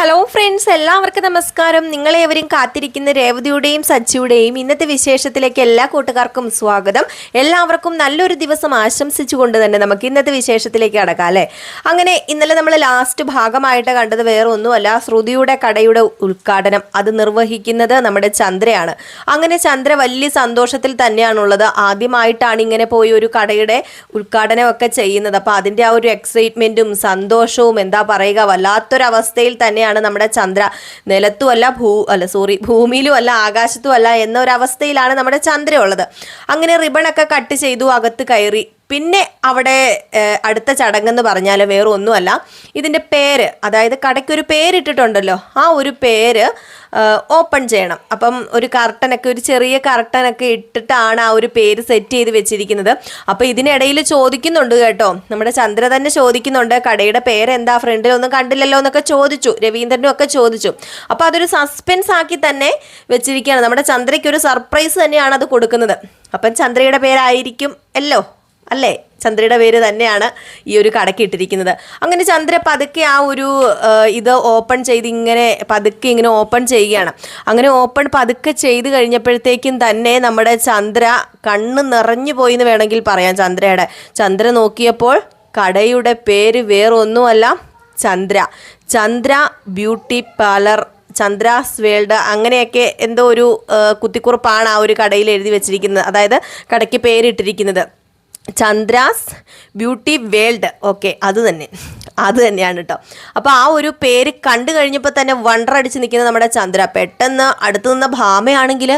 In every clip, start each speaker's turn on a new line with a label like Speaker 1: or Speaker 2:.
Speaker 1: Hello friends എല്ലാവർക്കും നമസ്കാരം. നിങ്ങളെ എവരും കാത്തിരിക്കുന്ന രേവതിയുടെയും സച്ചിയുടെയും ഇന്നത്തെ വിശേഷത്തിലേക്ക് എല്ലാ കൂട്ടുകാർക്കും സ്വാഗതം. എല്ലാവർക്കും നല്ലൊരു ദിവസം ആശംസിച്ചുകൊണ്ട് തന്നെ നമുക്ക് ഇന്നത്തെ വിശേഷത്തിലേക്ക് കടക്കാം അല്ലേ? അങ്ങനെ ഇന്നലെ നമ്മൾ ലാസ്റ്റ് ഭാഗമായിട്ട് കണ്ടത് വേറെ ഒന്നുമല്ല ശ്രുതിയുടെ കടയുടെ ഉദ്ഘാടനം. അത് നിർവഹിക്കുന്നത് നമ്മുടെ ചന്ദ്രയാണ്. അങ്ങനെ ചന്ദ്ര വലിയ സന്തോഷത്തിൽ തന്നെയാണുള്ളത്. ആദ്യമായിട്ടാണ് ഇങ്ങനെ പോയി ഒരു കടയുടെ ഉദ്ഘാടനമൊക്കെ ചെയ്യുന്നത്. അപ്പോൾ അതിന്റെ ആ ഒരു എക്സൈറ്റ്മെന്റും സന്തോഷവും എന്താ പറയുക വല്ലാത്തൊരവസ്ഥയിൽ തന്നെയാണ് നമ്മുടെ ചന്ദ്ര. നിലത്തുമല്ല ഭൂ അല്ല സോറി ഭൂമിയിലും അല്ല ആകാശത്തും അല്ല എന്ന അവസ്ഥയിലാണ് നമ്മുടെ ചന്ദ്രയുള്ളത്. അങ്ങനെ റിബണൊക്കെ കട്ട് ചെയ്തു അകത്ത് കയറി പിന്നെ അവിടെ അടുത്ത ചടങ്ങെന്ന് പറഞ്ഞാൽ വേറെ ഒന്നുമല്ല ഇതിന്റെ പേര് അതായത് കടയ്ക്കൊരു പേരിട്ടിട്ടുണ്ടല്ലോ ആ ഒരു പേര് ഓപ്പൺ ചെയ്യണം. അപ്പം ഒരു കർട്ടനൊക്കെ ഒരു ചെറിയ കർട്ടനൊക്കെ ഇട്ടിട്ടാണ് ആ ഒരു പേര് സെറ്റ് ചെയ്ത് വെച്ചിരിക്കുന്നത്. അപ്പോൾ ഇതിനിടയിൽ ചോദിക്കുന്നുണ്ട് കേട്ടോ. നമ്മുടെ ചന്ദ്ര തന്നെ ചോദിക്കുന്നുണ്ട് കടയുടെ പേര് എന്താ ഫ്രണ്ടിൽ ഒന്നും കണ്ടില്ലല്ലോ എന്നൊക്കെ ചോദിച്ചു. രവീന്ദ്രനും ഒക്കെ ചോദിച്ചു. അപ്പോൾ അതൊരു സസ്പെൻസ് ആക്കി തന്നെ വെച്ചിരിക്കുകയാണ്. നമ്മുടെ ചന്ദ്രയ്ക്ക് ഒരു സർപ്രൈസ് തന്നെയാണ് അത് കൊടുക്കുന്നത്. അപ്പം ചന്ദ്രയുടെ പേരായിരിക്കും അല്ലോ അല്ലേ? ചന്ദ്രയുടെ പേര് തന്നെയാണ് ഈ ഒരു കടയ്ക്ക് ഇട്ടിരിക്കുന്നത്. അങ്ങനെ ചന്ദ്ര പതുക്കെ ആ ഒരു ഇത് ഓപ്പൺ ചെയ്ത് ഇങ്ങനെ പതുക്കെ ഇങ്ങനെ ഓപ്പൺ ചെയ്യുകയാണ്. അങ്ങനെ ഓപ്പൺ പതുക്കെ ചെയ്ത് കഴിഞ്ഞപ്പോഴത്തേക്കും തന്നെ നമ്മുടെ ചന്ദ്ര കണ്ണ് നിറഞ്ഞു പോയി എന്ന് വേണമെങ്കിൽ പറയാം ചന്ദ്രയുടെ. ചന്ദ്ര നോക്കിയപ്പോൾ കടയുടെ പേര് വേറൊന്നുമല്ല Chandra. Chandra beauty parlour Chandra's world അങ്ങനെയൊക്കെ എന്തോ ഒരു കുത്തിക്കുറിപ്പാണ് ആ ഒരു കടയിൽ എഴുതി വെച്ചിരിക്കുന്നത്. അതായത് കടയ്ക്ക് പേരിട്ടിരിക്കുന്നത്. Chandras beauty world. ഓക്കെ അത് തന്നെ. അത് തന്നെയാണ് കേട്ടോ അപ്പോൾ ആ ഒരു പേര് കണ്ടു കഴിഞ്ഞപ്പോൾ തന്നെ വണ്ടർ അടിച്ച് നിൽക്കുന്ന നമ്മുടെ ചന്ദ്ര. പെട്ടെന്ന് അടുത്ത് നിന്ന ഭാമയാണെങ്കിൽ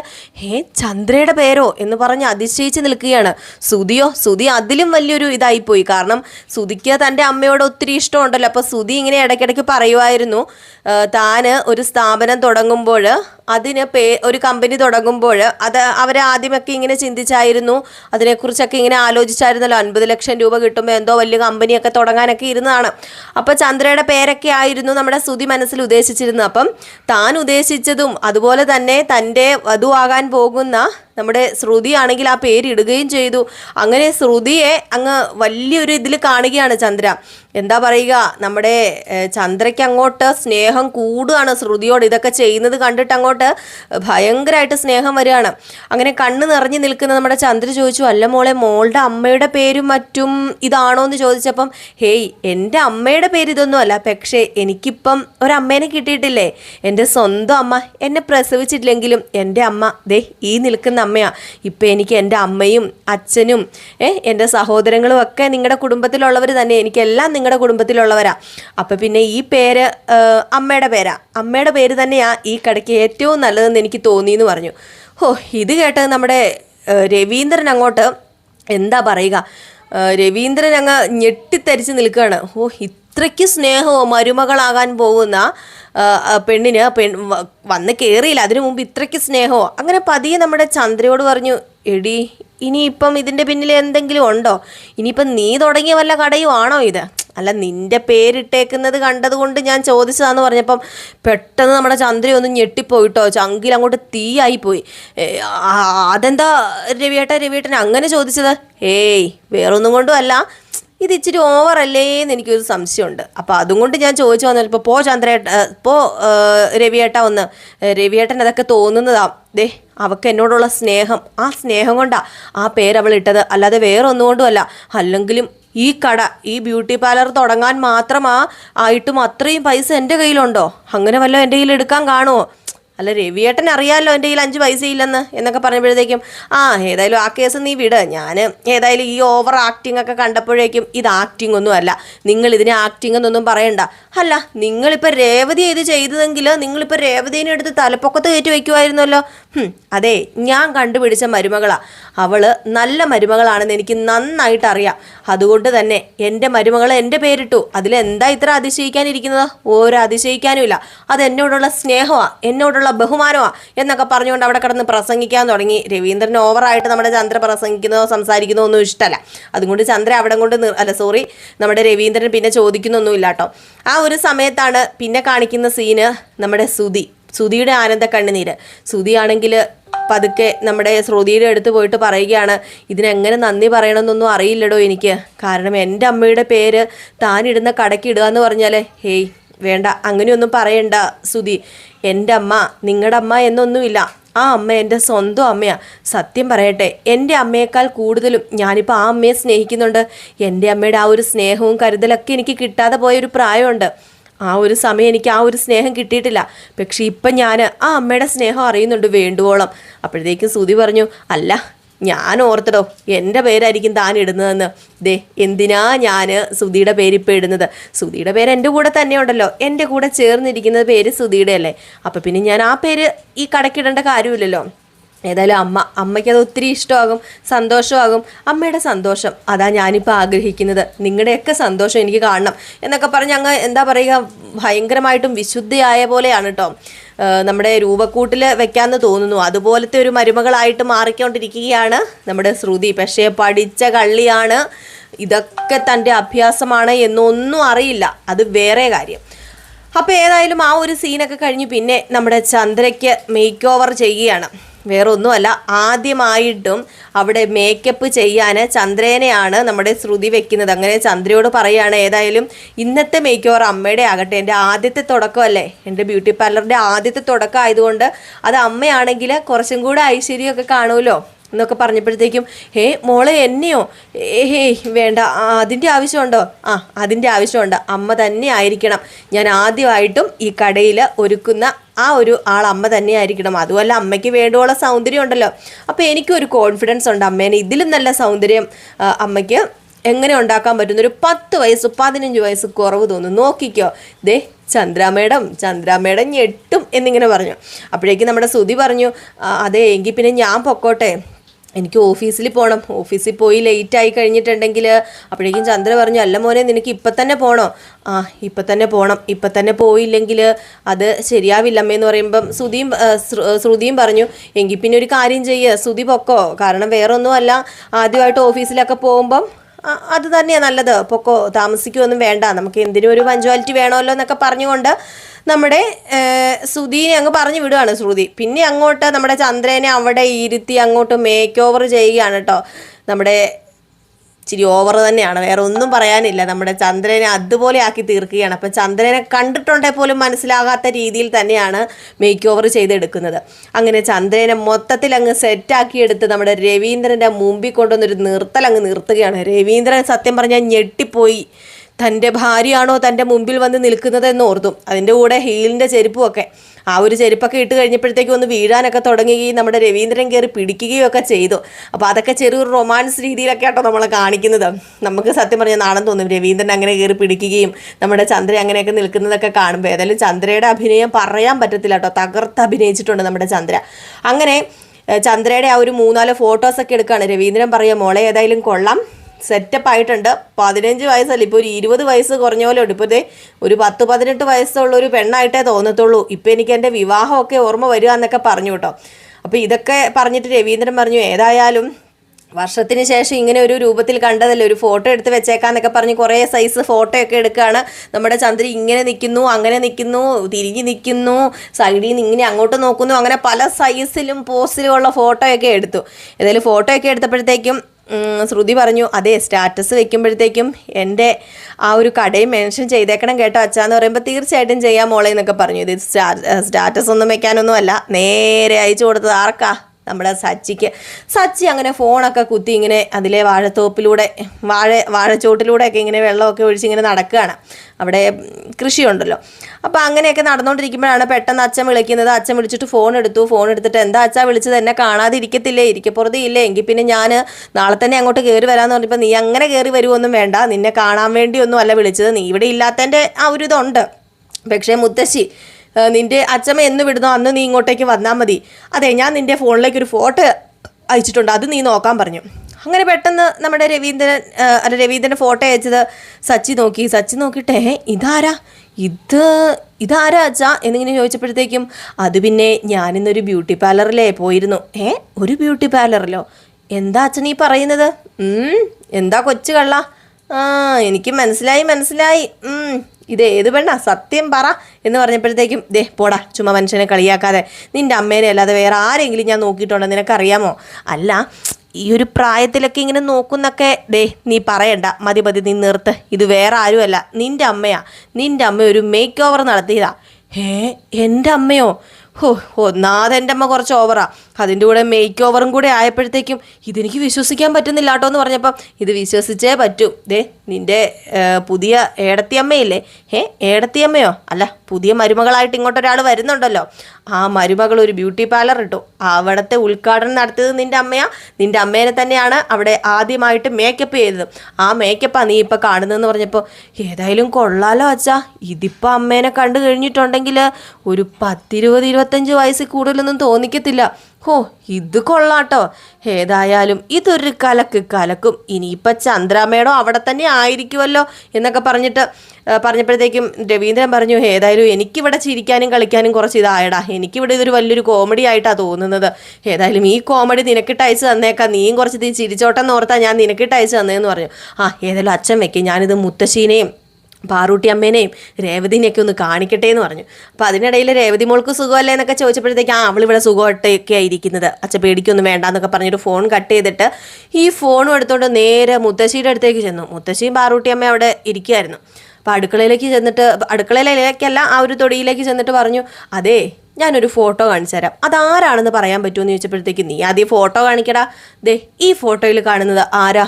Speaker 1: ഏ ചന്ദ്രയുടെ പേരോ എന്ന് പറഞ്ഞ് അതിശയിച്ച് നിൽക്കുകയാണ്. സുതിയോ സുതി അതിലും വലിയൊരു ഇതായിപ്പോയി. കാരണം സുതിക്ക് തന്റെ അമ്മയോട് ഒത്തിരി ഇഷ്ടമുണ്ടല്ലോ. അപ്പോൾ സുതി ഇങ്ങനെ ഇടയ്ക്കിടയ്ക്ക് പറയുമായിരുന്നു താന് ഒരു സ്ഥാപനം തുടങ്ങുമ്പോൾ അതിന് പേ ഒരു കമ്പനി തുടങ്ങുമ്പോൾ അത് അവർ ആദ്യമൊക്കെ ഇങ്ങനെ ചിന്തിച്ചായിരുന്നു. അതിനെക്കുറിച്ചൊക്കെ ഇങ്ങനെ ആലോചിച്ചായിരുന്നല്ലോ. അൻപത് ലക്ഷം രൂപ കിട്ടുമ്പോൾ എന്തോ വലിയ കമ്പനിയൊക്കെ തുടങ്ങാനൊക്കെ ഇരുന്നതാണ്. അപ്പോൾ ചന്ദ്രയുടെ പേരൊക്കെ ആയിരുന്നു നമ്മുടെ സ്തുതി മനസ്സിൽ ഉദ്ദേശിച്ചിരുന്നത്. അപ്പം താൻ ഉദ്ദേശിച്ചതും അതുപോലെ തന്നെ തന്റെ വധുവാകാൻ പോകുന്ന നമ്മുടെ ശ്രുതി ആണെങ്കിൽ ആ പേരിടുകയും ചെയ്തു. അങ്ങനെ ശ്രുതിയെ അങ്ങ് വലിയൊരു ഇതിൽ കാണുകയാണ് ചന്ദ്ര. എന്താ പറയുക നമ്മുടെ ചന്ദ്രയ്ക്ക് അങ്ങോട്ട് സ്നേഹം കൂടുകയാണ് ശ്രുതിയോട്. ഇതൊക്കെ ചെയ്യുന്നത് കണ്ടിട്ട് അങ്ങോട്ട് ഭയങ്കരമായിട്ട് സ്നേഹം വരികയാണ്. അങ്ങനെ കണ്ണ് നിറഞ്ഞു നിൽക്കുന്ന നമ്മുടെ ചന്ദ്ര ചോദിച്ചു അല്ല മോളെ മോളുടെ അമ്മയുടെ പേരും മറ്റും ഇതാണോ എന്ന് ചോദിച്ചപ്പം ഹേയ് എന്റെ അമ്മയുടെ പേര് ഇതൊന്നും അല്ല. പക്ഷേ എനിക്കിപ്പം ഒരമ്മേനെ കിട്ടിയിട്ടില്ലേ? എന്റെ സ്വന്തം അമ്മ എന്നെ പ്രസവിച്ചിട്ടില്ലെങ്കിലും എന്റെ അമ്മ ദേ ഈ നിൽക്കുന്ന അമ്മയാ. ഇപ്പം എനിക്ക് എന്റെ അമ്മയും അച്ഛനും എന്റെ സഹോദരങ്ങളും ഒക്കെ നിങ്ങളുടെ കുടുംബത്തിലുള്ളവർ തന്നെ. എനിക്കെല്ലാം നിങ്ങളുടെ കുടുംബത്തിലുള്ളവരാ. അപ്പം പിന്നെ ഈ പേര് അമ്മയുടെ പേരാ. അമ്മയുടെ പേര് തന്നെയാണ് ഈ കടയ്ക്ക് ഏറ്റവും നല്ലതെന്ന് എനിക്ക് തോന്നി എന്ന് പറഞ്ഞു. ഓ ഇത് കേട്ട് നമ്മുടെ രവീന്ദ്രൻ അങ്ങോട്ട് എന്താ പറയുക? രവീന്ദ്രൻ അങ്ങ് ഞെട്ടിത്തരിച്ച് നിൽക്കുകയാണ്. ഓ ഇത്രയ്ക്ക് സ്നേഹമോ മരുമകളാകാൻ പോകുന്ന പെണ്ണിന് പെൺ വന്ന് കയറിയില്ല അതിനു മുമ്പ് ഇത്രയ്ക്ക് സ്നേഹമോ? അങ്ങനെ പതിയെ നമ്മുടെ ചന്ദ്രയോട് പറഞ്ഞു എടി ഇനിയിപ്പം ഇതിന്റെ പിന്നിൽ എന്തെങ്കിലും ഉണ്ടോ? ഇനിയിപ്പം നീ തുടങ്ങിയ വല്ല കടയും ആണോ ഇത്? അല്ല നിന്റെ പേരിട്ടേക്കുന്നത് കണ്ടതുകൊണ്ട് ഞാൻ ചോദിച്ചതാന്ന് പറഞ്ഞപ്പം പെട്ടെന്ന് നമ്മുടെ ചന്ദ്ര ഒന്ന് ഞെട്ടിപ്പോയിട്ടോ? ചങ്കിൽ അങ്ങോട്ട് തീയായിപ്പോയി. അതെന്താ രവിയേട്ട രവിയേട്ടൻ അങ്ങനെ ചോദിച്ചത്? ഏയ് വേറൊന്നും കൊണ്ടും അല്ല. ഇത് ഇച്ചിരി ഓവർ അല്ലേ എന്ന് എനിക്കൊരു സംശയമുണ്ട്. അപ്പോൾ അതും കൊണ്ട് ഞാൻ ചോദിച്ചു വന്നത് ഇപ്പോൾ പോ ചന്ദ്രേട്ട പോ രവിയേട്ട ഒന്ന്. രവിയേട്ടൻ അതൊക്കെ തോന്നുന്നതാ. ദേ അവൾക്ക് എന്നോടുള്ള സ്നേഹം. ആ സ്നേഹം കൊണ്ടാ ആ പേര് അവൾ ഇട്ടത്. അല്ലാതെ വേറെ ഒന്നുകൊണ്ടുമല്ല അല്ലെങ്കിലും ഈ കട ഈ ബ്യൂട്ടി പാർലർ തുടങ്ങാൻ മാത്രമാ ആയിട്ടും അത്രയും പൈസ എന്റെ കയ്യിലുണ്ടോ? അങ്ങനെ വല്ലതും എന്റെ കയ്യിൽ എടുക്കാൻ കാണുമോ അല്ല രവിയേട്ടൻ അറിയാമല്ലോ എന്റെ കയ്യിൽ അഞ്ച് പൈസ ഇല്ലെന്ന് എന്നൊക്കെ പറഞ്ഞപ്പോഴത്തേക്കും ആ ഏതായാലും ആ കേസ് നീ വിട്. ഞാൻ ഏതായാലും ഈ ഓവർ ആക്ടിംഗ് ഒക്കെ കണ്ടപ്പോഴേക്കും ഇത് ആക്ടിംഗ് ഒന്നും അല്ല. നിങ്ങൾ ഇതിനെ ആക്ടിംഗ് എന്നൊന്നും പറയണ്ട. അല്ല നിങ്ങളിപ്പോൾ രേവതി ഇത് ചെയ്തതെങ്കിൽ നിങ്ങളിപ്പോൾ രേവതിനെ എടുത്ത് തലപ്പൊക്കത്ത് കയറ്റി വയ്ക്കുമായിരുന്നല്ലോ അതെ ഞാൻ കണ്ടുപിടിച്ച മരുമകളാണ് അവൾ നല്ല മരുമകളാണെന്ന് എനിക്ക് നന്നായിട്ട് അറിയാം. അതുകൊണ്ട് തന്നെ എന്റെ മരുമകൾ എന്റെ പേരിട്ടു. അതിലെന്താ ഇത്ര അതിശയിക്കാനിരിക്കുന്നത്? ഓരോ അതിശയിക്കാനും ഇല്ല അത് എന്നോടുള്ള സ്നേഹമാണ് എന്നോടുള്ള ബഹുമാനമാ എന്നൊക്കെ പറഞ്ഞുകൊണ്ട് അവിടെ കിടന്ന് പ്രസംഗിക്കാൻ തുടങ്ങി. രവീന്ദ്രൻ ഓവറായിട്ട് നമ്മുടെ ചന്ദ്ര പ്രസംഗിക്കുന്നതോ സംസാരിക്കുന്നതോ ഒന്നും ഇഷ്ടമല്ല അതുകൊണ്ട് ചന്ദ്ര അവിടെ കൊണ്ട് അല്ല സോറി നമ്മുടെ രവീന്ദ്രൻ പിന്നെ ചോദിക്കുന്നൊന്നുമില്ല കേട്ടോ. ആ ഒരു സമയത്താണ് പിന്നെ കാണിക്കുന്ന സീന് നമ്മുടെ സുതി സുതിയുടെ ആനന്ദ കണ്ണുനീര്. സുതിയാണെങ്കിൽ പതുക്കെ നമ്മുടെ ശ്രുതിയുടെ അടുത്ത് പോയിട്ട് പറയുകയാണ് ഇതിനെങ്ങനെ നന്ദി പറയണമെന്നൊന്നും അറിയില്ലടോ എനിക്ക്. കാരണം എന്റെ അമ്മയുടെ പേര് താനിടുന്ന കടയ്ക്ക് ഇടുക എന്ന് പറഞ്ഞാൽ ഹേയ് വേണ്ട അങ്ങനെയൊന്നും പറയണ്ട സുധി. എന്റെ അമ്മ നിങ്ങളുടെ അമ്മ എന്നൊന്നുമില്ല. ആ അമ്മ എന്റെ സ്വന്തം അമ്മയാ. സത്യം പറയട്ടെ എന്റെ അമ്മയേക്കാൾ കൂടുതലും ഞാനിപ്പോൾ ആ അമ്മയെ സ്നേഹിക്കുന്നുണ്ട്. എന്റെ അമ്മയുടെ ആ ഒരു സ്നേഹവും കരുതലൊക്കെ എനിക്ക് കിട്ടാതെ പോയൊരു പ്രായമുണ്ട്. ആ ഒരു സമയം എനിക്ക് ആ ഒരു സ്നേഹം കിട്ടിയിട്ടില്ല. പക്ഷേ ഇപ്പം ഞാൻ ആ അമ്മയുടെ സ്നേഹം അറിയുന്നുണ്ട് വേണ്ടുവോളം. അപ്പോഴത്തേക്കും സുതി പറഞ്ഞു അല്ല ഞാൻ ഓർത്തടോ എന്റെ പേരായിരിക്കും താൻ ഇടുന്നതെന്ന്. ദേ എന്തിനാ ഞാൻ സുധിയുടെ പേരിപ്പോൾ ഇടുന്നത്? സുധിയുടെ പേര് എന്റെ കൂടെ തന്നെ ഉണ്ടല്ലോ. എന്റെ കൂടെ ചേർന്നിരിക്കുന്നത് പേര് സുധിയുടെ അല്ലേ അപ്പം പിന്നെ ഞാൻ ആ പേര് ഈ കടക്കിടേണ്ട കാര്യമില്ലല്ലോ. ഏതായാലും അമ്മ അമ്മയ്ക്ക് അത് ഒത്തിരി ഇഷ്ടമാകും സന്തോഷമാകും. അമ്മയുടെ സന്തോഷം അതാ ഞാനിപ്പോൾ ആഗ്രഹിക്കുന്നത്. നിങ്ങളുടെയൊക്കെ സന്തോഷം എനിക്ക് കാണണം എന്നൊക്കെ പറഞ്ഞ് അങ്ങ് എന്താ പറയുക ഭയങ്കരമായിട്ടും വിശുദ്ധിയായ പോലെയാണ് കേട്ടോ നമ്മുടെ രൂപക്കൂട്ടിൽ വെക്കാമെന്ന് തോന്നുന്നു. അതുപോലത്തെ ഒരു മരുമകളായിട്ട് മാറിക്കൊണ്ടിരിക്കുകയാണ് നമ്മുടെ ശ്രുതി. പക്ഷേ പഠിച്ച കള്ളിയാണ്. ഇതൊക്കെ തന്റെ അഭ്യാസമാണ് എന്നൊന്നും അറിയില്ല. അത് വേറെ കാര്യം. അപ്പോൾ ഏതായാലും ആ ഒരു സീനൊക്കെ കഴിഞ്ഞ് പിന്നെ നമ്മുടെ ചന്ദ്രയ്ക്ക് മേക്ക് ഓവർ ചെയ്യുകയാണ്. വേറെ ഒന്നുമല്ല ആദ്യമായിട്ടും അവിടെ മേക്കപ്പ് ചെയ്യാൻ ചന്ദ്രേനെയാണ് നമ്മുടെ ശ്രുതി വെക്കുന്നത്. അങ്ങനെ ചന്ദ്രയോട് പറയുകയാണ് ഏതായാലും ഇന്നത്തെ മേക്ക് ഓവർ അമ്മയുടെ ആകട്ടെ. എന്റെ ആദ്യത്തെ തുടക്കമല്ലേ? എന്റെ ബ്യൂട്ടി പാർലറിന്റെ ആദ്യത്തെ തുടക്കം ആയതുകൊണ്ട് അത് അമ്മയാണെങ്കിൽ കുറച്ചും കൂടെ ഐശ്വര്യമൊക്കെ കാണുമല്ലോ? എന്നൊക്കെ പറഞ്ഞപ്പോഴത്തേക്കും ഹേ മോളെ എന്നെയോ? ഹേ വേണ്ട അതിന്റെ ആവശ്യമുണ്ടോ? ആ അതിന്റെ ആവശ്യമുണ്ട്. അമ്മ തന്നെ ആയിരിക്കണം. ഞാൻ ആദ്യമായിട്ടും ഈ കടയിൽ ഒരുക്കുന്ന ആ ഒരു ആൾ അമ്മ തന്നെ ആയിരിക്കണം. അതുമല്ല അമ്മയ്ക്ക് വേണ്ടുവോളം സൗന്ദര്യം ഉണ്ടല്ലോ. അപ്പോൾ എനിക്കൊരു കോൺഫിഡൻസ് ഉണ്ട് അമ്മേനെ ഇതിലും നല്ല സൗന്ദര്യം അമ്മയ്ക്ക് എങ്ങനെ ഉണ്ടാക്കാൻ പറ്റുന്ന ഒരു പത്ത് വയസ്സ് പതിനഞ്ച് വയസ്സ് കുറവ് തോന്നുന്നു. നോക്കിക്കോ. ദേ ചന്ദ്ര മേഡം ചന്ദ്ര മേഡം ഞെട്ടും എന്നിങ്ങനെ പറഞ്ഞു. അപ്പോഴേക്കും നമ്മുടെ സുതി പറഞ്ഞു "ആ, അതെ എങ്കിൽ പിന്നെ ഞാൻ പൊക്കോട്ടെ. എനിക്ക് ഓഫീസിൽ പോകണം ഓഫീസിൽ പോയി ലേറ്റ് ആയി കഴിഞ്ഞിട്ടുണ്ടെങ്കിൽ അപ്പോഴേക്കും ചന്ദ്ര പറഞ്ഞു അല്ല മോനെ നിനക്ക് ഇപ്പം തന്നെ പോകണോ ആ ഇപ്പം തന്നെ പോകണം ഇപ്പം തന്നെ പോയില്ലെങ്കിൽ അത് ശരിയാവില്ല അമ്മയെന്ന് പറയുമ്പം ശ്രുതിയും ശ്രുതിയും പറഞ്ഞു എങ്കിൽ പിന്നെ ഒരു കാര്യം ചെയ്യുക ശ്രുതി പൊക്കോ. കാരണം വേറൊന്നുമല്ല. ആദ്യമായിട്ട് ഓഫീസിലൊക്കെ പോകുമ്പം അത് തന്നെയാണ് നല്ലത്. പൊക്കോ താമസിക്കുമൊന്നും വേണ്ട. നമുക്ക് എന്തിനും ഒരു പഞ്ച്വാലിറ്റി വേണമല്ലോ എന്നൊക്കെ പറഞ്ഞുകൊണ്ട് നമ്മുടെ ശ്രുതിനെ അങ്ങ് പറഞ്ഞു വിടുകയാണ് ശ്രുതി. പിന്നെ അങ്ങോട്ട് നമ്മുടെ ചന്ദ്രനെ അവിടെ ഇരുത്തി അങ്ങോട്ട് മേക്ക് ഓവർ ചെയ്യുകയാണ് കേട്ടോ നമ്മുടെ ഇച്ചിരി ഓവർ തന്നെയാണ്. വേറെ ഒന്നും പറയാനില്ല. നമ്മുടെ ചന്ദ്രനെ അതുപോലെ ആക്കി തീർക്കുകയാണ്. അപ്പം ചന്ദ്രനെ കണ്ടിട്ടുണ്ടെങ്കിൽ പോലും മനസ്സിലാകാത്ത രീതിയിൽ തന്നെയാണ് മേക്ക് ഓവർ ചെയ്തെടുക്കുന്നത്. അങ്ങനെ ചന്ദ്രനെ മൊത്തത്തിൽ അങ്ങ് സെറ്റാക്കി എടുത്ത് നമ്മുടെ രവീന്ദ്രന്റെ മുമ്പിൽ കൊണ്ടുവന്നൊരു നിർത്തൽ അങ്ങ് നിർത്തുകയാണ്. രവീന്ദ്രൻ സത്യം പറഞ്ഞാൽ ഞെട്ടിപ്പോയി. തന്റെ ഭാര്യയാണോ തന്റെ മുമ്പിൽ വന്ന് നിൽക്കുന്നത് എന്ന് ഓർത്തു. അതിന്റെ കൂടെ ഹീലിന്റെ ചെരുപ്പും ഒക്കെ ആ ഒരു ചെരുപ്പൊക്കെ ഇട്ട് കഴിഞ്ഞപ്പോഴത്തേക്കും ഒന്ന് വീഴാനൊക്കെ തുടങ്ങുകയും നമ്മുടെ രവീന്ദ്രൻ കയറി പിടിക്കുകയും ഒക്കെ ചെയ്തു. അപ്പോൾ അതൊക്കെ ചെറിയൊരു റൊമാൻസ് രീതിയിലൊക്കെ ആട്ടോ നമ്മളെ കാണിക്കുന്നത്. നമുക്ക് സത്യം പറഞ്ഞാൽ നാണം തോന്നും. രവീന്ദ്രൻ അങ്ങനെ കയറി പിടിക്കുകയും നമ്മുടെ ചന്ദ്ര അങ്ങനെയൊക്കെ നിൽക്കുന്നതൊക്കെ കാണുമ്പോൾ ഏതായാലും ചന്ദ്രയുടെ അഭിനയം പറയാൻ പറ്റത്തില്ല കേട്ടോ. തകർത്ത് അഭിനയിച്ചിട്ടുണ്ട് നമ്മുടെ ചന്ദ്ര. അങ്ങനെ ചന്ദ്രയുടെ ആ ഒരു മൂന്നാൽ ഫോട്ടോസൊക്കെ എടുക്കുകയാണ്. രവീന്ദ്രൻ പറയുക മോളെ ഏതായാലും കൊള്ളാം. സെറ്റപ്പ് ആയിട്ടുണ്ട്. പതിനഞ്ച് വയസ്സല്ല? ഇപ്പോൾ ഒരു ഇരുപത് വയസ്സ് കുറഞ്ഞ പോലെ ഉണ്ട്. ഇപ്പോഴത്തെ ഒരു പത്ത് പതിനെട്ട് വയസ്സുള്ള ഒരു പെണ്ണായിട്ടേ തോന്നത്തുള്ളൂ. ഇപ്പോൾ എനിക്ക് എന്റെ വിവാഹമൊക്കെ ഓർമ്മ വരിക എന്നൊക്കെ പറഞ്ഞു കേട്ടോ. അപ്പോൾ ഇതൊക്കെ പറഞ്ഞിട്ട് രവീന്ദ്രൻ പറഞ്ഞു ഏതായാലും വർഷത്തിന് ശേഷം ഇങ്ങനെ ഒരു രൂപത്തിൽ കണ്ടതല്ലേ? ഒരു ഫോട്ടോ എടുത്ത് വെച്ചേക്കാന്നൊക്കെ പറഞ്ഞ് കുറേ സൈസ് ഫോട്ടോ ഒക്കെ എടുക്കുകയാണ് നമ്മുടെ ചന്ദ്രി ഇങ്ങനെ നിൽക്കുന്നു അങ്ങനെ നിൽക്കുന്നു തിരിഞ്ഞു നിൽക്കുന്നു സൈഡിൽ നിന്ന് ഇങ്ങനെ അങ്ങോട്ട് നോക്കുന്നു. അങ്ങനെ പല സൈസിലും പോസിലും ഉള്ള ഫോട്ടോയൊക്കെ എടുത്തു. ഏതായാലും ഫോട്ടോയൊക്കെ എടുത്തപ്പോഴത്തേക്കും ശ്രുതി പറഞ്ഞു അതെ സ്റ്റാറ്റസ് വെക്കുമ്പോഴത്തേക്കും എന്റെ ആ ഒരു കടയും മെൻഷൻ ചെയ്തേക്കണം കേട്ടോ അച്ഛാന്ന് പറയുമ്പോൾ തീർച്ചയായിട്ടും ചെയ്യാം മോളെ എന്നൊക്കെ പറഞ്ഞു. ഇത് സ്റ്റാറ്റസ് ഒന്നും വെക്കാനൊന്നും അല്ല നേരെ അയച്ചു കൊടുത്തത് ആർക്കാ? നമ്മുടെ സച്ചിക്ക്. സച്ചി അങ്ങനെ ഫോണൊക്കെ കുത്തി ഇങ്ങനെ അതിലെ വാഴത്തോപ്പിലൂടെ വാഴ വാഴച്ചോട്ടിലൂടെയൊക്കെ ഇങ്ങനെ വെള്ളമൊക്കെ ഒഴിച്ച് ഇങ്ങനെ നടക്കുകയാണ്. അവിടെ കൃഷിയുണ്ടല്ലോ. അപ്പോൾ അങ്ങനെയൊക്കെ നടന്നുകൊണ്ടിരിക്കുമ്പോഴാണ് പെട്ടെന്ന് അച്ഛൻ വിളിക്കുന്നത്. അച്ഛൻ വിളിച്ചിട്ട് ഫോൺ എടുത്തു. ഫോൺ എടുത്തിട്ട് എന്താ അച്ഛാ വിളിച്ചത്? എന്നെ കാണാതെ ഇരിക്കത്തില്ലേ ഇല്ലേ? എങ്കിൽ പിന്നെ ഞാൻ നാളെ തന്നെ അങ്ങോട്ട് കയറി വരാമെന്ന് പറഞ്ഞപ്പോൾ നീ അങ്ങനെ കയറി വരുമൊന്നും വേണ്ട. നിന്നെ കാണാൻ വേണ്ടിയൊന്നും അല്ല വിളിച്ചത്. നീ ഇവിടെ ഇല്ലാത്തതിന്റെ ആ ഒരു ഇതുണ്ട്. പക്ഷേ മുത്തശ്ശി നിന്റെ അച്ഛമ്മ എന്ന് വിടുന്നോ അന്ന് നീ ഇങ്ങോട്ടേക്ക് വന്നാൽ മതി. അതെ ഞാൻ നിന്റെ ഫോണിലേക്ക് ഒരു ഫോട്ടോ അയച്ചിട്ടുണ്ട്. അത് നീ നോക്കാൻ പറഞ്ഞു. അങ്ങനെ പെട്ടെന്ന് നമ്മുടെ രവീന്ദ്രൻ അല്ല രവീന്ദ്രൻ ഫോട്ടോ അയച്ചത് സച്ചി നോക്കി. സച്ചി നോക്കിയിട്ടേ ഇതാരാ? ഇത് ഇതാരാ അച്ഛാ? എന്നിങ്ങനെ ചോദിച്ചപ്പോഴത്തേക്കും അത് പിന്നെ ഞാനിന്നൊരു ബ്യൂട്ടി പാർലറിലേ പോയിരുന്നു. ഏ ഒരു ബ്യൂട്ടി പാർലറിലോ? എന്താ അച്ഛൻ ഈ പറയുന്നത്? എന്താ കൊച്ചു കള്ള ആ എനിക്ക് മനസ്സിലായി മനസ്സിലായി. ഇത് ഏത് പെണ്ണാ? സത്യം പറ എന്ന് പറഞ്ഞപ്പോഴത്തേക്കും ദേ പോടാ ചുമ്മാ മനുഷ്യനെ കളിയാക്കാതെ. നിന്റെ അമ്മേനെ അല്ലാതെ വേറെ ആരെങ്കിലും ഞാൻ നോക്കിയിട്ടുണ്ടോ? നിനക്കറിയാമോ? അല്ല ഈ ഒരു പ്രായത്തിലൊക്കെ ഇങ്ങനെ നോക്കുന്നൊക്കെ ദേ നീ പറയണ്ട. മതി മതി നീ നിർത്ത്. ഇത് വേറെ ആരുമല്ല. നിന്റെ അമ്മയാ. നിന്റെ അമ്മ ഒരു മേക്ക് ഓവർ നടത്തിയതാ. ഏ എന്റെ അമ്മയോ? ഹോ ഒന്നാമത് എന്റെ അമ്മ കുറച്ച് ഓവറാ അതിന്റെ കൂടെ മേക്ക് ഓവറും കൂടെ ആയപ്പോഴത്തേക്കും ഇതെനിക്ക് വിശ്വസിക്കാൻ പറ്റുന്നില്ല കേട്ടോ എന്ന് പറഞ്ഞപ്പം ഇത് വിശ്വസിച്ചേ പറ്റൂ. ദേ നിന്റെ പുതിയ ഏടത്തിയമ്മയില്ലേ? ഏ ഏടത്തിയമ്മയോ? അല്ല പുതിയ മരുമകളായിട്ട് ഇങ്ങോട്ടൊരാൾ വരുന്നുണ്ടല്ലോ. ആ മരുമകൾ ഒരു ബ്യൂട്ടി പാർലർ ഇട്ടു. അവിടുത്തെ ഉദ്ഘാടനം നടത്തിയത് നിന്റെ അമ്മയാ. നിന്റെ അമ്മേനെ തന്നെയാണ് അവിടെ ആദ്യമായിട്ട് മേക്കപ്പ് ചെയ്തത്. ആ മേക്കപ്പാണ് നീ ഇപ്പം കാണുന്നതെന്ന് പറഞ്ഞപ്പോൾ ഏതായാലും കൊള്ളാലോ അച്ഛാ. ഇതിപ്പോൾ അമ്മേനെ കണ്ടു കഴിഞ്ഞിട്ടുണ്ടെങ്കിൽ ഒരു പത്തിരുപത് ഇരുപത്തഞ്ച് വയസ്സിൽ കൂടുതലൊന്നും തോന്നിക്കത്തില്ല. ഹോ ഇത് കൊള്ളാട്ടോ. ഏതായാലും ഇതൊരു കലക്ക് കലക്കും. ഇനിയിപ്പോൾ ചന്ദ്രാമേടോ അവിടെ തന്നെ ആയിരിക്കുമല്ലോ എന്നൊക്കെ പറഞ്ഞിട്ട് പറഞ്ഞപ്പോഴത്തേക്കും രവീന്ദ്രൻ പറഞ്ഞു ഏതായാലും എനിക്കിവിടെ ചിരിക്കാനും കളിക്കാനും കുറച്ച് ഇതായടാ. എനിക്കിവിടെ ഇതൊരു വലിയൊരു കോമഡി ആയിട്ടാണ് തോന്നുന്നത്. ഏതായാലും ഈ കോമഡി നിനക്കിട്ട് അയച്ച് തന്നേക്കാം. നീയും കുറച്ച് തീ ചിരിച്ചോട്ടെന്ന് ഓർത്താ ഞാൻ നിനക്കിട്ട് അയച്ച് തന്നേന്ന് പറഞ്ഞു. ആ ഏതായാലും അച്ഛൻ വെക്കും. ഞാനിത് മുത്തശ്ശീനെയും പാറൂട്ടി അമ്മേനെയും രേവതിനെയൊക്കെ ഒന്ന് കാണിക്കട്ടെ എന്ന് പറഞ്ഞു. അപ്പോൾ അതിനിടയിൽ രേവതി മോൾക്ക് സുഖമല്ലേ എന്നൊക്കെ ചോദിച്ചപ്പോഴത്തേക്ക് ആ അവളിവിടെ സുഖമായിട്ടൊക്കെ ഇരിക്കുന്നത്. അച്ഛ പേടിക്കൊന്നും വേണ്ട എന്നൊക്കെ പറഞ്ഞിട്ട് ഫോൺ കട്ട് ചെയ്തിട്ട് ഈ ഫോണും എടുത്തുകൊണ്ട് നേരെ മുത്തശ്ശിയുടെ അടുത്തേക്ക് ചെന്നു. മുത്തശ്ശിയും പാറൂട്ടി അമ്മയും അവിടെ ഇരിക്കുമായിരുന്നു അപ്പോൾ അടുക്കളയിലേക്ക് ചെന്നിട്ട് അടുക്കളയിലേക്കല്ല ആ ഒരു തൊടിയിലേക്ക് ചെന്നിട്ട് പറഞ്ഞു അതേ ഞാനൊരു ഫോട്ടോ കാണിച്ചു തരാം. അതാരാണെന്ന് പറയാൻ പറ്റുമെന്ന് ചോദിച്ചപ്പോഴത്തേക്ക് നീ ആദ്യം ഫോട്ടോ കാണിക്കടാ. ദേ ഈ ഫോട്ടോയിൽ കാണുന്നത് ആരാ?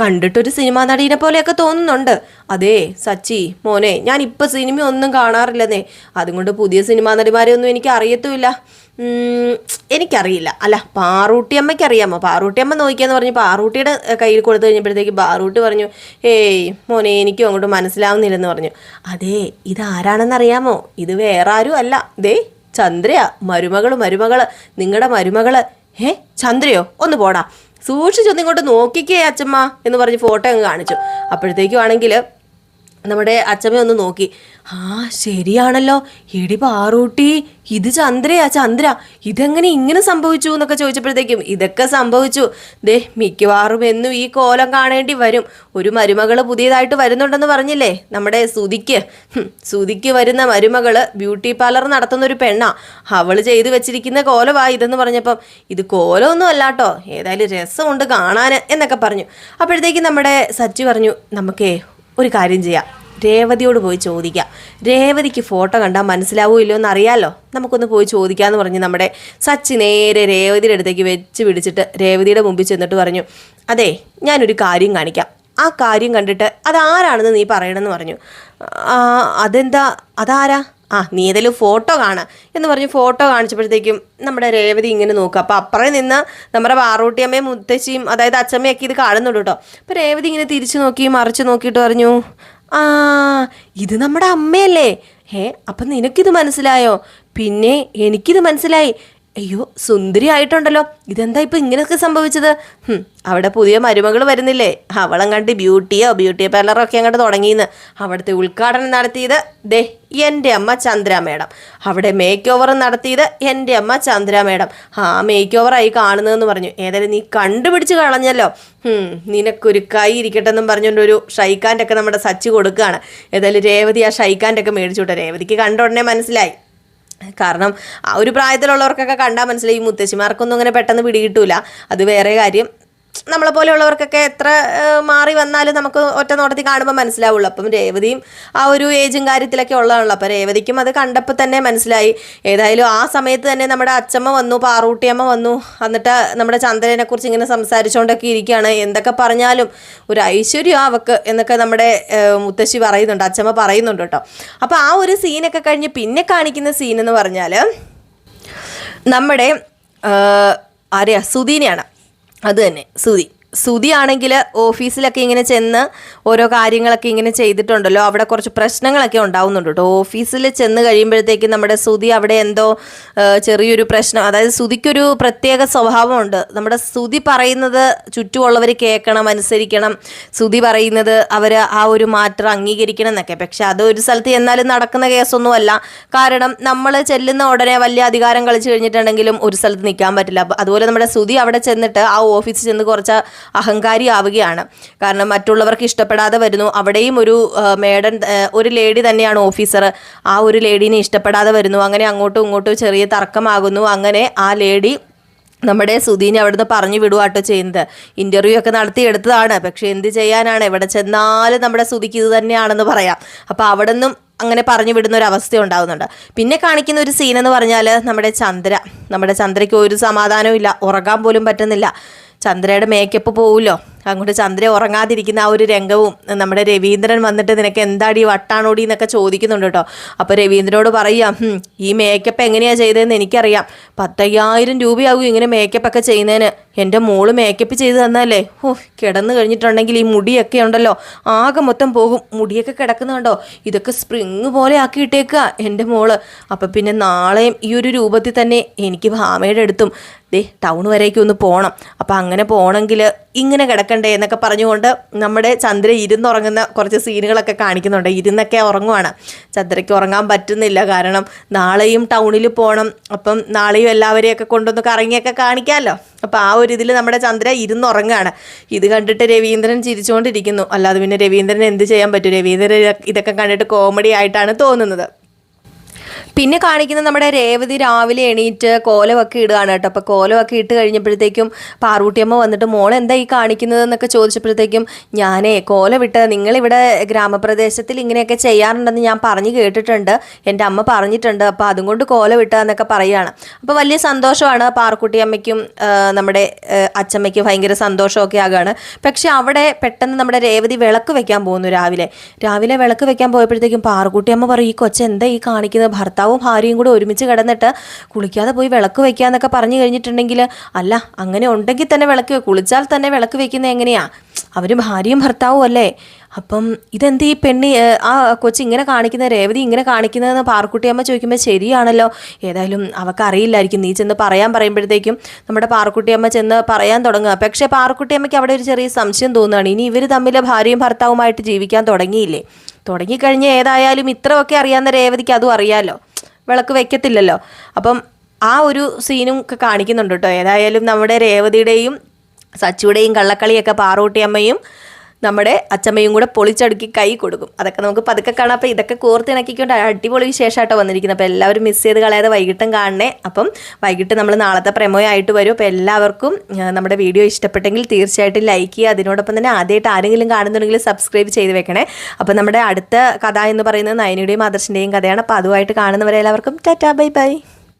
Speaker 1: കണ്ടിട്ടൊരു സിനിമാ നടീനെ പോലെയൊക്കെ തോന്നുന്നുണ്ട്. അതെ സച്ചി മോനെ ഞാൻ ഇപ്പം സിനിമ ഒന്നും കാണാറില്ലെന്നേ. അതുകൊണ്ട് പുതിയ സിനിമാ നടിമാരെ ഒന്നും എനിക്ക് അറിയത്തുമില്ല. എനിക്കറിയില്ല. അല്ല പാറൂട്ടിയമ്മയ്ക്ക് അറിയാമോ പാറൂട്ടിയമ്മ നോക്കിയെന്ന് പറഞ്ഞ് പാറൂട്ടിയുടെ കയ്യിൽ കൊടുത്തു കഴിഞ്ഞപ്പോഴത്തേക്ക് പാറൂട്ടി പറഞ്ഞു ഏയ് മോനെ എനിക്കും അങ്ങോട്ട് മനസ്സിലാവുന്നില്ലെന്ന് പറഞ്ഞു. അതേ ഇതാരാണെന്ന് അറിയാമോ ഇത് വേറെ ആരും അല്ല. ദേ ചന്ദ്രയാ മരുമകൾ മരുമകൾ നിങ്ങളുടെ മരുമകൾ. ഏ ചന്ദ്രയോ? ഒന്ന് പോടാ. സൂക്ഷിച്ചൊന്ന് ഇങ്ങോട്ട് നോക്കിക്കേ അച്ഛമ്മ എന്ന് പറഞ്ഞ് ഫോട്ടോ അങ്ങ് കാണിച്ചു. അപ്പോഴത്തേക്കും ആണെങ്കിൽ നമ്മുടെ അച്ഛമ്മ ഒന്ന് നോക്കി. ആ ശരിയാണല്ലോ. എടി പാറൂട്ടി ഇത് ചന്ദ്രയാ ചന്ദ്ര. ഇതെങ്ങനെ ഇങ്ങനെ സംഭവിച്ചു എന്നൊക്കെ ചോദിച്ചപ്പോഴത്തേക്കും ഇതൊക്കെ സംഭവിച്ചു. ദേ മിക്കവാറും എന്നും ഈ കോലം കാണേണ്ടി വരും. ഒരു മരുമകൾ പുതിയതായിട്ട് വരുന്നുണ്ടെന്ന് പറഞ്ഞില്ലേ? നമ്മുടെ സുതിക്ക്. സുതിക്ക് വരുന്ന മരുമകൾ ബ്യൂട്ടി പാർലർ നടത്തുന്ന ഒരു പെണ്ണാ. അവൾ ചെയ്തു വെച്ചിരിക്കുന്ന കോലമാ ഇതെന്ന് പറഞ്ഞപ്പം ഇത് കോലമൊന്നും അല്ലാട്ടോ. ഏതായാലും രസമുണ്ട് കാണാൻ എന്നൊക്കെ പറഞ്ഞു. അപ്പോഴത്തേക്കും നമ്മുടെ സച്ചി പറഞ്ഞു നമുക്കേ ഒരു കാര്യം ചെയ്യാം. രേവതിയോട് പോയി ചോദിക്കാം. രേവതിക്ക് ഫോട്ടോ കണ്ടാൽ മനസ്സിലാവോ ഇല്ലയോ എന്ന് അറിയാലോ നമുക്കൊന്ന് പോയി ചോദിക്കാമെന്ന് പറഞ്ഞ് നമ്മുടെ സച്ചി നേരെ രേവതിയുടെ അടുത്തേക്ക് വെച്ച് പിടിച്ചിട്ട് രേവതിയുടെ മുമ്പിൽ ചെന്നിട്ട് പറഞ്ഞു അതെ ഞാനൊരു കാര്യം കാണിക്കാം. ആ കാര്യം കണ്ടിട്ട് അതാരാണെന്ന് നീ പറയണമെന്ന് പറഞ്ഞു. "ആ, അതെന്താ? അതാരാ? ആ നീ ഏതെങ്കിലും ഫോട്ടോ കാണാം. എന്ന് പറഞ്ഞ് ഫോട്ടോ കാണിച്ചപ്പോഴത്തേക്കും നമ്മുടെ രേവതി ഇങ്ങനെ നോക്കുക അപ്പോൾ അപ്പുറേ നിന്ന് നമ്മുടെ പാറൂട്ടിയമ്മയും മുത്തശ്ശിയും അതായത് അച്ഛമ്മയൊക്കെ ഇത് കാണുന്നുള്ളൂ കേട്ടോ. അപ്പോൾ രേവതി ഇങ്ങനെ തിരിച്ചു നോക്കി മറിച്ച് നോക്കിയിട്ട് പറഞ്ഞു ആ ഇത് നമ്മുടെ അമ്മയല്ലേ. ഏ അപ്പം നിനക്കിത് മനസ്സിലായോ? പിന്നെ എനിക്കിത് മനസ്സിലായി. അയ്യോ സുന്ദരി ആയിട്ടുണ്ടല്ലോ. ഇതെന്താ ഇപ്പം ഇങ്ങനെയൊക്കെ സംഭവിച്ചത്? അവിടെ പുതിയ മരുമകൾ വരുന്നില്ലേ? അവളം കണ്ട് ബ്യൂട്ടിയോ ബ്യൂട്ടി പാർലറോ ഒക്കെ അങ്ങോട്ട് തുടങ്ങിയെന്ന്. അവിടുത്തെ ഉദ്ഘാടനം നടത്തിയത് ദേ എന്റെ അമ്മ ചന്ദ്ര മേഡം. അവിടെ മേക്ക് ഓവർ നടത്തിയത് എന്റെ അമ്മ ചന്ദ്ര മേഡം. ആ മേക്ക് ഓവറായി കാണുന്നതെന്ന് പറഞ്ഞു. ഏതായാലും നീ കണ്ടുപിടിച്ച് കളഞ്ഞല്ലോ. നിനക്കൊരു കൈ ഇരിക്കട്ടെ എന്നും പറഞ്ഞുകൊണ്ട് ഒരു ഷൈഖാന്റെ ഒക്കെ നമ്മുടെ സച്ച് കൊടുക്കുകയാണ്. ഏതായാലും രേവതി ആ ഷൈഖാന്റെ ഒക്കെ മേടിച്ചു വിട്ടോ. രേവതിക്ക് കണ്ട ഉടനെ മനസ്സിലായി. കാരണം ആ ഒരു പ്രായത്തിലുള്ളവർക്കൊക്കെ കണ്ടാൽ മനസ്സിലായി ഈ മുത്തശ്ശിമാർക്കൊന്നും അങ്ങനെ പെട്ടെന്ന് പിടികിട്ടൂല. അത് വേറെ കാര്യം. നമ്മളെ പോലെയുള്ളവർക്കൊക്കെ എത്ര മാറി വന്നാലും നമുക്ക് ഒറ്റ നോട്ടത്തിൽ കാണുമ്പോൾ മനസ്സിലാവുള്ളൂ. അപ്പം രേവതിയും ആ ഒരു ഏജും കാര്യത്തിലൊക്കെ ഉള്ളതാണല്ലോ. അപ്പം രേവതിക്കും അത് കണ്ടപ്പോൾ തന്നെ മനസ്സിലായി. ഏതായാലും ആ സമയത്ത് തന്നെ നമ്മുടെ അച്ചമ്മ വന്നു പാറൂട്ടിയമ്മ വന്നു. എന്നിട്ട് നമ്മുടെ ചന്ദ്രനെ കുറിച്ച് ഇങ്ങനെ സംസാരിച്ചുകൊണ്ടൊക്കെ ഇരിക്കുകയാണ്. എന്തൊക്കെ പറഞ്ഞാലും ഒരു ഐശ്വര്യം അവക്ക് എന്നൊക്കെ നമ്മുടെ മുത്തശ്ശി പറയുന്നുണ്ട്. അച്ചമ്മ പറയുന്നുണ്ട് കേട്ടോ. അപ്പോൾ ആ ഒരു സീനൊക്കെ കഴിഞ്ഞ് പിന്നെ കാണിക്കുന്ന സീൻ എന്ന് പറഞ്ഞാൽ നമ്മുടെ ആരെയാ? സുധീനെയാണ്. അത് തന്നെ. സുധി സുധി ആണെങ്കിൽ ഓഫീസിലൊക്കെ ഇങ്ങനെ ചെന്ന് ഓരോ കാര്യങ്ങളൊക്കെ ഇങ്ങനെ ചെയ്തിട്ടുണ്ടല്ലോ. അവിടെ കുറച്ച് പ്രശ്നങ്ങളൊക്കെ ഉണ്ടാവുന്നുണ്ട് കേട്ടോ. ഓഫീസിൽ ചെന്ന് കഴിയുമ്പോഴത്തേക്കും നമ്മുടെ സുതി അവിടെ എന്തോ ചെറിയൊരു പ്രശ്നം അതായത് സുതിക്കൊരു പ്രത്യേക സ്വഭാവമുണ്ട്. നമ്മുടെ സുധി പറയുന്നത് ചുറ്റുമുള്ളവർ കേൾക്കണം അനുസരിക്കണം. സുധി പറയുന്നത് അവർ ആ ഒരു മാറ്റം അംഗീകരിക്കണം എന്നൊക്കെ. പക്ഷെ അത് ഒരു സ്ഥലത്ത് എന്നാലും നടക്കുന്ന കേസൊന്നുമല്ല. കാരണം നമ്മൾ ചെല്ലുന്ന ഉടനെ വലിയ അധികാരം കളിച്ചു കഴിഞ്ഞിട്ടുണ്ടെങ്കിലും ഒരു സ്ഥലത്ത് നിൽക്കാൻ പറ്റില്ല. അതുപോലെ നമ്മുടെ സുധി അവിടെ ചെന്നിട്ട് ആ ഓഫീസിൽ ചെന്ന് കുറച്ച് അഹങ്കാരി ആവുകയാണ് കാരണം മറ്റുള്ളവർക്ക് ഇഷ്ടപ്പെടാതെ വരുന്നു. അവിടെയും ഒരു മേഡൻ ഒരു ലേഡി തന്നെയാണ് ഓഫീസർ. ആ ഒരു ലേഡീനെ ഇഷ്ടപ്പെടാതെ വരുന്നു. അങ്ങനെ അങ്ങോട്ടും ഇങ്ങോട്ടും ചെറിയ തർക്കമാകുന്നു. അങ്ങനെ ആ ലേഡി നമ്മുടെ സുധീനെ അവിടുന്ന് പറഞ്ഞു വിടുവാട്ടോ ചെയ്യുന്നത്. ഇന്റർവ്യൂ ഒക്കെ നടത്തി എടുത്തതാണ്. പക്ഷെ എന്ത് ചെയ്യാനാണ്? എവിടെ ചെന്നാലും നമ്മുടെ സുധിക്ക് ഇത് തന്നെയാണെന്ന് പറയാം. അപ്പോൾ അവിടെ നിന്നും അങ്ങനെ പറഞ്ഞു വിടുന്ന ഒരു അവസ്ഥ ഉണ്ടാകുന്നുണ്ട് പിന്നെ കാണിക്കുന്ന ഒരു സീൻ എന്ന് പറഞ്ഞാൽ നമ്മുടെ ചന്ദ്ര. നമ്മുടെ ചന്ദ്രയ്ക്ക് ഒരു സമാധാനവും ഇല്ല. ഉറങ്ങാൻ പോലും പറ്റുന്നില്ല. ചന്ദ്രയുടെ മേക്കപ്പ് പോവുമല്ലോ അങ്ങോട്ട് ചന്ദ്ര ഉറങ്ങാതിരിക്കുന്ന ആ ഒരു രംഗവും നമ്മുടെ രവീന്ദ്രൻ വന്നിട്ട് നിനക്ക് എന്താടി വട്ടാണോടി എന്നൊക്കെ ചോദിക്കുന്നുണ്ട് കേട്ടോ. അപ്പോൾ രവീന്ദ്രനോട് പറയാം ഈ മേക്കപ്പ് എങ്ങനെയാണ് ചെയ്തതെന്ന് എനിക്കറിയാം. പത്തയ്യായിരം രൂപയാകും ഇങ്ങനെ മേക്കപ്പൊക്കെ ചെയ്യുന്നതിന്. എന്റെ മോൾ മേക്കപ്പ് ചെയ്ത് തന്നല്ലേ ഓ കിടന്നു കഴിഞ്ഞിട്ടുണ്ടെങ്കിൽ ഈ മുടിയൊക്കെ ഉണ്ടല്ലോ. ആകെ മൊത്തം പോകും. മുടിയൊക്കെ കിടക്കുന്നുണ്ടോ ഇതൊക്കെ സ്പ്രിങ് പോലെ ആക്കി ഇട്ടേക്കുക എന്റെ മോൾ. അപ്പം പിന്നെ നാളെയും ഈ ഒരു രൂപത്തിൽ തന്നെ എനിക്ക് ഭാമയുടെ അടുത്തും ദേ ടൗൺ വരേക്കും ഒന്ന് പോകണം അപ്പം അങ്ങനെ പോകണമെങ്കിൽ ഇങ്ങനെ കിടക്കണ്ടേ എന്നൊക്കെ പറഞ്ഞുകൊണ്ട് നമ്മുടെ ചന്ദ്ര ഇരുന്നുറങ്ങുന്ന കുറച്ച് സീനുകളൊക്കെ കാണിക്കുന്നുണ്ട്. ഇരുന്നൊക്കെ ഉറങ്ങുവാണ്. ചന്ദ്രയ്ക്ക് ഉറങ്ങാൻ പറ്റുന്നില്ല. കാരണം നാളെയും ടൗണിൽ പോകണം അപ്പം നാളെയും എല്ലാവരെയൊക്കെ കൊണ്ടൊന്ന് കറങ്ങിയൊക്കെ കാണിക്കാമല്ലോ. അപ്പോൾ ആ ഒരു ഇതിൽ നമ്മുടെ ചന്ദ്ര ഇരുന്നുറങ്ങുകയാണ്. ഇത് കണ്ടിട്ട് രവീന്ദ്രൻ ചിരിച്ചുകൊണ്ടിരിക്കുന്നു. അല്ലാതെ പിന്നെ രവീന്ദ്രൻ എന്ത് ചെയ്യാൻ പറ്റും? രവീന്ദ്രൻ ഇതൊക്കെ കണ്ടിട്ട് കോമഡി ആയിട്ടാണ് തോന്നുന്നത്. പിന്നെ കാണിക്കുന്ന നമ്മുടെ രേവതി രാവിലെ എണീറ്റ് കോലമൊക്കെ ഇടുകയാണ് കേട്ടോ. അപ്പോൾ കോലമൊക്കെ ഇട്ട് കഴിഞ്ഞപ്പോഴത്തേക്കും പാറൂട്ടിയമ്മ വന്നിട്ട് മോൾ എന്താ ഈ കാണിക്കുന്നത്? എന്നൊക്കെ ചോദിച്ചപ്പോഴത്തേക്കും ഞാനേ കോലം വിട്ട് നിങ്ങളിവിടെ ഗ്രാമപ്രദേശത്തിൽ ഇങ്ങനെയൊക്കെ ചെയ്യാറുണ്ടെന്ന് ഞാൻ പറഞ്ഞു കേട്ടിട്ടുണ്ട്. എന്റെ അമ്മ പറഞ്ഞിട്ടുണ്ട്. അപ്പോൾ അതും കൊണ്ട് കോലം വിട്ടതെന്നൊക്കെ പറയുകയാണ്. അപ്പോൾ വലിയ സന്തോഷമാണ് പാറക്കുട്ടിയമ്മയ്ക്കും നമ്മുടെ അച്ചമ്മയ്ക്കും ഭയങ്കര സന്തോഷമൊക്കെ ആകുകയാണ് പക്ഷെ അവിടെ പെട്ടെന്ന് നമ്മുടെ രേവതി വിളക്ക് വെക്കാൻ പോകുന്നു രാവിലെ. രാവിലെ വിളക്ക് വെക്കാൻ പോയപ്പോഴത്തേക്കും പാറക്കുട്ടിയമ്മ പറയും ഈ കൊച്ചെന്താ ഈ കാണിക്കുന്നത്? ഭർത്താവും ഭാര്യയും കൂടെ ഒരുമിച്ച് കിടന്നിട്ട് കുളിക്കാതെ പോയി വിളക്ക് വെക്കാന്നൊക്കെ പറഞ്ഞു കഴിഞ്ഞിട്ടുണ്ടെങ്കിൽ അല്ല അങ്ങനെ ഉണ്ടെങ്കിൽ തന്നെ വിളക്ക് കുളിച്ചാൽ തന്നെ വിളക്ക് വെക്കുന്നത് എങ്ങനെയാ? അവർ ഭാര്യയും ഭർത്താവും അല്ലേ? അപ്പം ഇതെന്ത് ഈ പെണ്ണി ആ കൊച്ചി ഇങ്ങനെ കാണിക്കുന്ന രേവതി ഇങ്ങനെ കാണിക്കുന്നതെന്ന് പാറക്കുട്ടിയമ്മ ചോദിക്കുമ്പോൾ ശരിയാണല്ലോ. ഏതായാലും അവൾക്ക് അറിയില്ലായിരിക്കും. നീ ചെന്ന് പറയാൻ പറയുമ്പോഴത്തേക്കും നമ്മുടെ പാറക്കുട്ടിയമ്മ ചെന്ന് പറയാൻ തുടങ്ങുക. പക്ഷേ പാറക്കുട്ടിയമ്മയ്ക്ക് അവിടെ ഒരു ചെറിയ സംശയം തോന്നുകയാണ്. ഇനി ഇവർ തമ്മിൽ ഭാര്യയും ഭർത്താവുമായിട്ട് ജീവിക്കാൻ തുടങ്ങിയില്ലേ? തുടങ്ങിക്കഴിഞ്ഞ് ഏതായാലും ഇത്രയൊക്കെ അറിയാവുന്ന രേവതിക്ക് അതും അറിയാമല്ലോ വിളക്ക് വെക്കത്തില്ലല്ലോ. അപ്പം ആ ഒരു സീനും ഒക്കെ കാണിക്കുന്നുണ്ട് കേട്ടോ. ഏതായാലും നമ്മുടെ രേവതിയുടെയും സച്ചിയുടെയും കള്ളക്കളിയൊക്കെ പാറൂട്ടിയമ്മയും നമ്മുടെ അച്ചമ്മയും കൂടെ പൊളിച്ചടുക്കി കൈ കൊടുക്കും. അതൊക്കെ നമുക്ക് പതുക്കെ കാണാം. അപ്പോൾ ഇതൊക്കെ കോർത്തിണക്കിക്കൊണ്ട് അടിപൊളി വിശേഷമായിട്ടോ വന്നിരിക്കുന്നത്. അപ്പോൾ എല്ലാവരും മിസ് ചെയ്ത് കളയാതെ വൈകിട്ടും കാണണേ. അപ്പം വൈകിട്ട് നമ്മൾ നാളത്തെ പ്രമോയായിട്ട് വരും. അപ്പോൾ എല്ലാവർക്കും നമ്മുടെ വീഡിയോ ഇഷ്ടപ്പെട്ടെങ്കിൽ തീർച്ചയായിട്ടും ലൈക്ക് ചെയ്യുക. അതിനോടൊപ്പം തന്നെ ആദ്യമായിട്ട് ആരെങ്കിലും കാണുന്നുണ്ടെങ്കിൽ സബ്സ്ക്രൈബ് ചെയ്ത് വെക്കണേ. അപ്പോൾ നമ്മുടെ അടുത്ത കഥ എന്ന് പറയുന്നത് നയനിയുടെയും ആദർശിന്റെയും കഥയാണ്. അപ്പോൾ അതുമായിട്ട് കാണുന്നവരെ എല്ലാവർക്കും ടാറ്റാ ബൈ ബൈ.